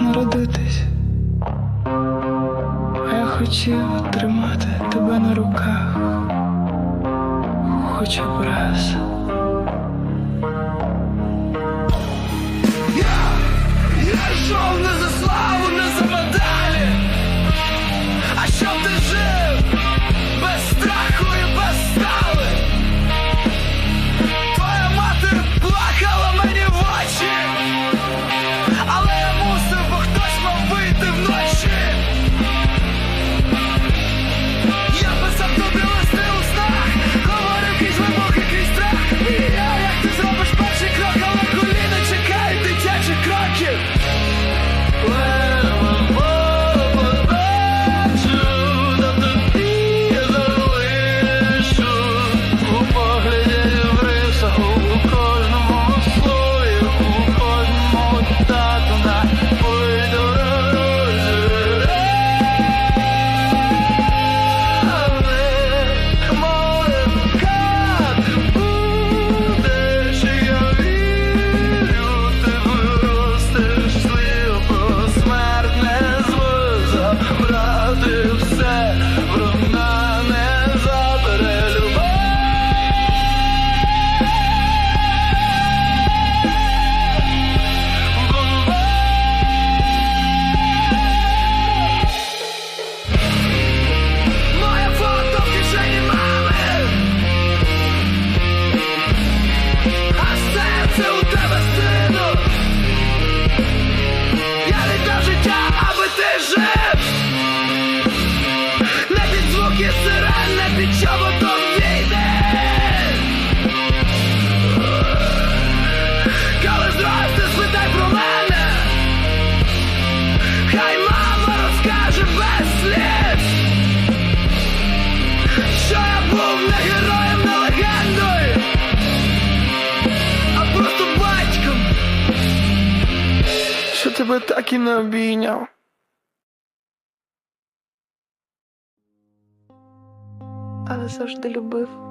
народитись. А я хотів тримати тебе на руках. хоча б раз. Під звуки сирен, не під чоботом війни. Коли зросте, спитай про мене. Хай мама розкаже без слів. Що я був не героєм, не легендою, а просто батьком, що тебе так і не обійняв. Але завжди любив.